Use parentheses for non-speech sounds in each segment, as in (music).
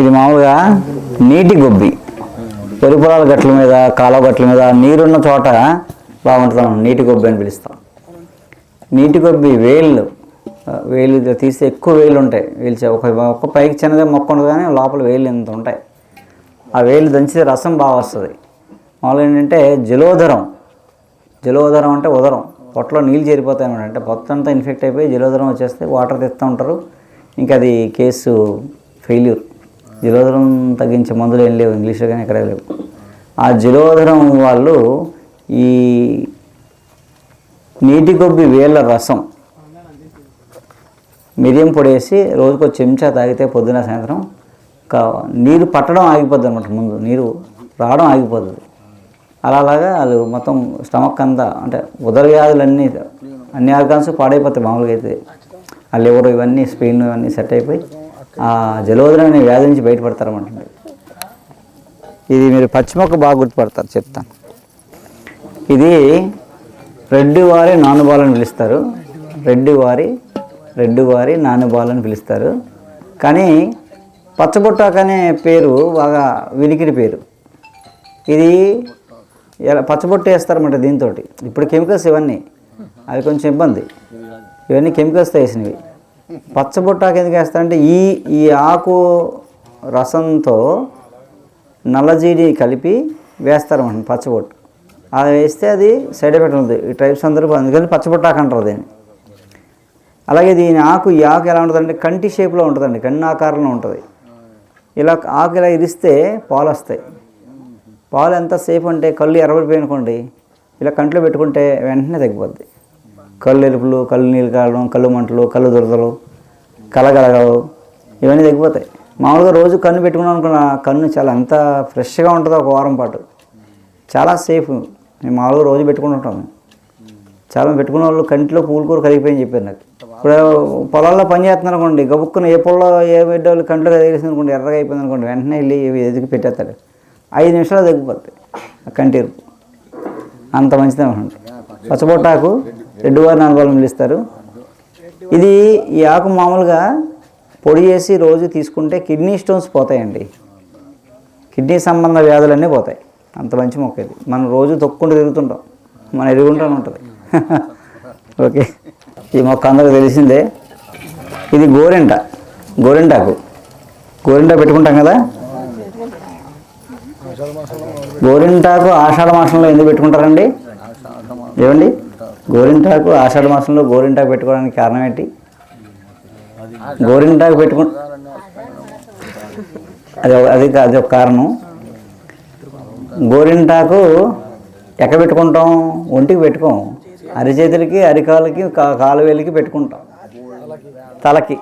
ఇది మామూలుగా నీటి గొబ్బి. ఎరుపురాల గట్ల మీద కాలువ గట్ల మీద నీరున్న చోట బాగుంటుంది నీటి గొబ్బి అని పిలుస్తాం. నీటి గొబ్బి వేళ్ళు. వేలు తీస్తే ఎక్కువ వేలు ఉంటాయి. వేలు ఒక ఒక పైకి చిన్నదే మొక్క ఉండదు కానీ లోపల వేలు ఎంత ఉంటాయి. ఆ వేలు దంచితే రసం బాగా వస్తుంది. మామూలుగా ఏంటంటే జలోదరం. జలోదరం అంటే ఉదరం. పొట్టలో నీళ్ళు చేరిపోతాయి అనమాట అంటే పొట్ట అంతా ఇన్ఫెక్ట్ అయిపోయి జలోదరం వచ్చేస్తే వాటర్ తెస్తూ ఉంటారు. ఇంకా అది కేసు ఫెయిల్యూర్. జలోదరం తగ్గించే మందులు ఏం లేవు ఇంగ్లీష్లో కానీ ఎక్కడ లేవు. ఆ జలోదరం వాళ్ళు ఈ నీటి కొబ్బి వేళ్ళ రసం మిరియం పొడి వేసి చెంచా తాగితే పొద్దున సాయంత్రం కా నీరు పట్టడం ఆగిపోద్ది అనమాట ముందు నీరు రావడం ఆగిపోతుంది అలా అలాగా అది మొత్తం స్టమక్ అంతా అంటే ఉదర వ్యాధులన్నీ అన్ని ఆర్గాన్స్ పాడైపోతాయి మామూలుగా అయితే. ఆ లివర్ ఇవన్నీ స్పెయిన్ ఇవన్నీ సెట్ అయిపోయి ఆ జలోదరం అనే వ్యాధి నుంచి బయటపడతారన్నమాట ఇది మీరు పచ్చిమొక్క బాగా గుర్తుపడతారు చెప్తాను. ఇది రెడ్డి వారి నానుబాల్ అని పిలుస్తారు. రెడ్డి వారి రెడ్డి వారి నానుబాల్ అని పిలుస్తారు. కానీ పచ్చబొట్టాక అనే పేరు బాగా వినికిడి పేరు. ఇది ఎలా పచ్చబొట్టు వేస్తారన్నమాట దీంతో ఇప్పుడు కెమికల్స్ ఇవన్నీ అవి కొంచెం ఇబ్బంది. ఇవన్నీ కెమికల్స్తో వేసినవి పచ్చబొట్టాకు ఎందుకు వేస్తారంటే ఈ ఈ ఆకు రసంతో నల్లజీడి కలిపి వేస్తారన్నమాట పచ్చబొట్టు అది వేస్తే అది సైడ్ ఎఫెక్ట్ ఉంది ఈ టైప్స్ అందరూ అందుకని పచ్చబొట్టాకు అంటారు దీన్ని. అలాగే దీని ఆకు ఈ ఆకు ఎలా ఉంటుందంటే కంటి షేప్లో ఉంటుందండి. కన్ను ఆకారంలో ఉంటుంది. ఇలా ఆకు ఇలా ఇరిస్తే పాలు వస్తాయి. పాలు ఎంత సేపు అంటే కళ్ళు ఎర్రబడిపోయి అనుకోండి ఇలా కంట్లో పెట్టుకుంటే వెంటనే తగ్గిపోద్ది. కళ్ళు ఎరుపులు కళ్ళు నీళ్ళు కావడం కళ్ళు మంటలు కళ్ళు దురదలు కలగలగలు ఇవన్నీ తగ్గిపోతాయి. మామూలుగా రోజు కన్ను పెట్టుకున్నాం అనుకున్న కన్ను చాలా ఎంత ఫ్రెష్గా ఉంటుందో ఒక వారం పాటు. చాలా సేఫ్. మేము మామూలుగా రోజు పెట్టుకుని ఉంటాం చాలా పెట్టుకున్న వాళ్ళు కంటిలో పూలు కూర కరిగిపోయింది చెప్పారు నాకు. ఇప్పుడు పొలాల్లో పని చేస్తున్నారు అనుకోండి గబుక్కున ఏ పొలంలో ఏ బిడ్డ వాళ్ళు కంట్లో కదిలేసింది అనుకోండి ఎర్రగా అయిపోయింది అనుకోండి వెంటనే వెళ్ళి ఎదుగు ఎదిగి పెట్టేస్తాడు. ఐదు నిమిషాలు తగ్గిపోతాయి ఆ కంటి ఎరుపు. అంత మంచిదే ఉంటుంది పచ్చబొట్టాకు రెండు వారి నాలుగు పిలుస్తారు ఇది ఈ ఆకు మామూలుగా పొడి చేసి రోజు తీసుకుంటే కిడ్నీ స్టోన్స్ పోతాయండి. కిడ్నీ సంబంధ వ్యాధులన్నీ పోతాయి. అంత మంచి మొక్క ఇది. మనం రోజు తొక్కుంటూ తిరుగుతుంటాం. మన ఎదుగుంటానే ఉంటుంది. (laughs) ఓకే. ఈ మొక్క అందరికి తెలిసిందే. ఇది గోరింట. గోరింటాకు గోరింట పెట్టుకుంటాం కదా? గోరింటాకు ఆషాఢ మాసంలో ఎందుకు పెట్టుకుంటారండి? ఏమండి? గోరింటాకు ఆషాఢ మాసంలో గోరింటాకు పెట్టుకోవడానికి కారణం ఏంటి? గోరింటాకు పెట్టుకు అది అది అది ఒక కారణం. గోరింటాకు ఎక్కడ పెట్టుకుంటాం ఒంటికి పెట్టుకోం. అరిచేతులకి అరికాలకి కాలువేలికి పెట్టుకుంటాం. తలకి.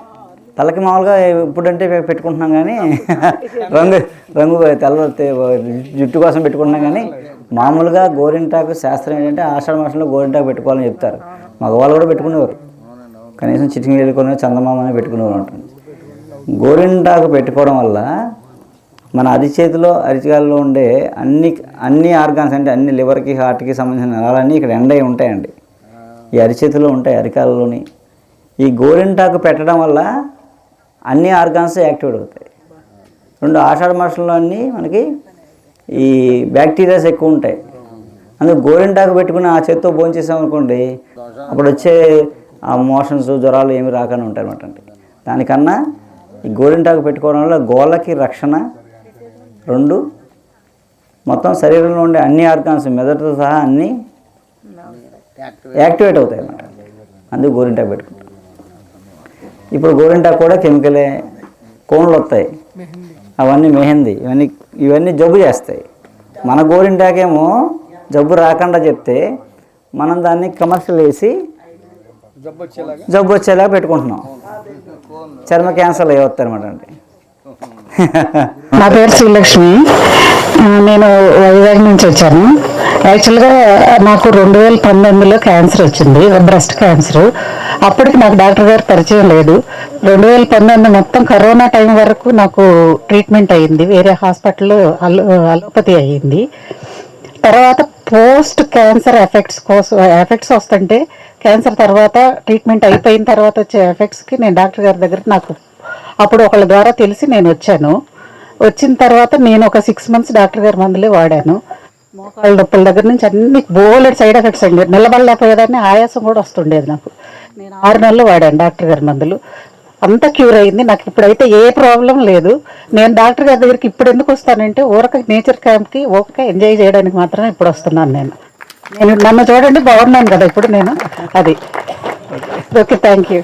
తలకి మామూలుగా ఇప్పుడంటే పెట్టుకుంటున్నాం కానీ రంగు రంగు తెల్ల జుట్టు కోసం పెట్టుకుంటున్నాం కానీ మామూలుగా గోరింటాకు శాస్త్రం ఏంటంటే ఆషాఢ మాసంలో గోరింటాకు పెట్టుకోవాలని చెప్తారు. మగవాళ్ళు కూడా పెట్టుకునేవారు. కనీసం చిటికి వెళ్ళుకునే చందమామ అని పెట్టుకునేవారు ఉంటుంది గోరింటాకు పెట్టుకోవడం వల్ల మన అరిచేతిలో అరిచికాల్లో ఉండే అన్ని అన్ని ఆర్గాన్స్ అంటే అన్ని లివర్కి హార్ట్కి సంబంధించిన నరాలన్నీ ఇక్కడ ఎండ అయి ఉంటాయండి. ఈ అరిచేతిలో ఉంటాయి అరికాలలోని ఈ గోరింటాకు పెట్టడం వల్ల అన్ని ఆర్గాన్స్ యాక్టివేట్ అవుతాయి. రెండు ఆషాఢ మాసంలో అన్నీ మనకి ఈ బ్యాక్టీరియాస్ ఎక్కువ ఉంటాయి. అందుకు గోరింటాకు పెట్టుకుని ఆ చేత్తో భోంచేసాం అనుకోండి అప్పుడు వచ్చే ఆ మోషన్స్ జ్వరాలు ఏమి రాకుండా ఉంటాయి అనమాట అండి. దానికన్నా ఈ గోరింటాకు పెట్టుకోవడం వల్ల గోళ్ళకి రక్షణ రెండు మొత్తం శరీరంలో ఉండే అన్ని ఆర్గాన్స్ మెదడుతో సహా అన్నీ యాక్టివేట్ అవుతాయి అన్నమాట అందుకు గోరింటాకు పెట్టుకుంటాం. ఇప్పుడు గోరింటాకు కూడా కెమికలే కోన్లు వస్తాయి. అవన్నీ మెహందీ ఇవన్నీ ఇవన్నీ జబ్బు చేస్తాయి. మన గోరింటాకేమో జబ్బు రాకుండా చెప్తే మనం దాన్ని కమర్షియల్ వేసి జబ్బు వచ్చేలాగా పెట్టుకుంటున్నాం. చర్మ క్యాన్సర్ అయ్యొస్తాయి అనమాట అండి. నా పేరు శ్రీలక్ష్మి. నేను వైజాగ్ నుంచి వచ్చాను. యాక్చువల్గా నాకు రెండు వేల పంతొమ్మిదిలో క్యాన్సర్ వచ్చింది బ్రెస్ట్ క్యాన్సర్. అప్పటికి నాకు డాక్టర్ గారు పరిచయం లేదు. రెండు వేల పంతొమ్మిది మొత్తం కరోనా టైం వరకు నాకు ట్రీట్మెంట్ అయ్యింది వేరే హాస్పిటల్లో అలో అలోపతి అయ్యింది తర్వాత పోస్ట్ క్యాన్సర్ ఎఫెక్ట్స్ కోసం ఎఫెక్ట్స్ వస్తుంటే క్యాన్సర్ తర్వాత ట్రీట్మెంట్ అయిపోయిన తర్వాత వచ్చే ఎఫెక్ట్స్కి నేను డాక్టర్ గారి దగ్గర నాకు అప్పుడు ఒకళ్ళ ద్వారా తెలిసి నేను వచ్చాను. వచ్చిన తర్వాత నేను ఒక సిక్స్ మంత్స్ డాక్టర్ గారి మందులే వాడాను. మోకాళ్ళ నొప్పుల దగ్గర నుంచి అన్ని బోలెడ్ సైడ్ ఎఫెక్ట్స్ అండి. నిలబడలేకపోయేదాన్ని ఆయాసం కూడా వస్తుండేది నాకు. నేను ఆరు నెలలు వాడాను డాక్టర్ గారి మందులు. అంతా క్యూర్ అయింది. నాకు ఇప్పుడైతే ఏ ప్రాబ్లం లేదు. నేను డాక్టర్ గారి దగ్గరికి ఇప్పుడు ఎందుకు వస్తానంటే ఊరక నేచర్ క్యాంప్కి ఊరక ఎంజాయ్ చేయడానికి మాత్రమే ఇప్పుడు వస్తున్నాను నేను. నేను నన్ను చూడండి బాగున్నాను కదా ఇప్పుడు నేను. అది. Okay thank you.